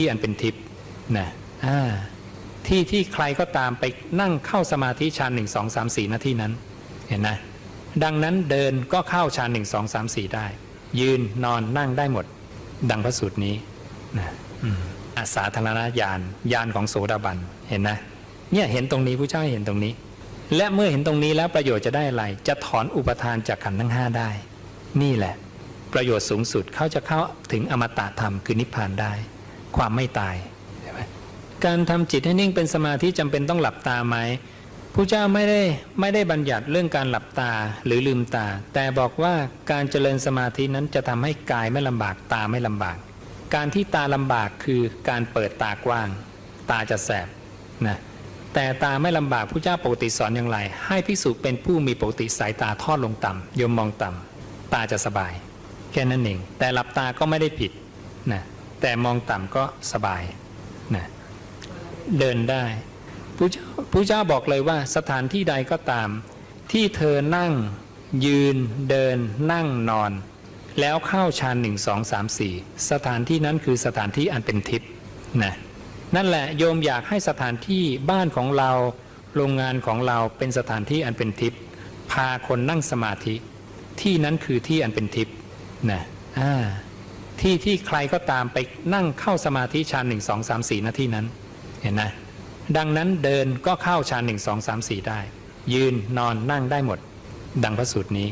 ที่อันเป็นทิพย์นะที่ที่ใครก็ตามไปนั่งเข้าสมาธิฌานหนึ่งสองสามสี่นาทีนั้น เห็นนะดังนั้นเดินก็เข้าฌานหนึ่งสองสามสี่ได้ ยืนนอนนั่งได้หมด ดังพระสูตรนี้นะอาสาธารณญาณญาณของโสดาบันเห็นนะเนี่ยเห็นตรงนี้ผู้เจ้าเห็นตรงนี้ และเมื่อเห็นตรงนี้แล้วประโยชน์จะได้อะไร จะถอนอุปทานจากขันธ์ทั้งห้าได้ นี่แหละ ประโยชน์สูงสุดเขาจะเข้าถึงอมตะธรรมคือนิพพานได้ ความไม่ตาย การทำจิตให้นิ่งเป็นสมาธิจำเป็นต้องหลับตาไหมผู้เจ้าไม่ได้ไม่ได้บัญญัติเรื่องการหลับตาหรือลืมตา แต่บอกว่าการเจริญสมาธินั้นจะทำให้กายไม่ลำบากตาไม่ลำบาก การที่ตาลำบากคือการเปิดตากว้าง ตาจะแสบนะแต่ตาไม่ลำบากผู้เจ้าปกติสอนอย่างไร ให้ภิกษุเป็นผู้มีปกติสายตาทอดลงต่ำโยมมองต่ำตาจะสบาย แค่นั้นเองแต่หลับตาก็ไม่ได้ผิดนะ แต่มองต่ำก็สบายนะเดินได้ผู้เจ้าผู้เจ้าบอกเลยว่าสถานที่ใดก็ตาม ที่เธอนั่ง ยืน เดิน นั่งนอน แล้วเข้าฌานหนึ่งสองสามสี่สถานที่นั้นคือสถานที่อันเป็นทิพย์นะนั่นแหละโยมอยากให้สถานที่บ้านของเราโรงงานของเราเป็นสถานที่อันเป็นทิพย์พาคนนั่งสมาธิ ที่นั้นคือที่อันเป็นทิพย์นะอ่า ที่ที่ใครก็ตามไปนั่งเข้าสมาธิฌานหนึ่งสองสามสี่นาทีนั้น เห็นนะดังนั้นเดินก็เข้าฌานหนึ่งสองสามสี่ได้ ยืนนอนนั่งได้หมด ดังพระสูตรนี้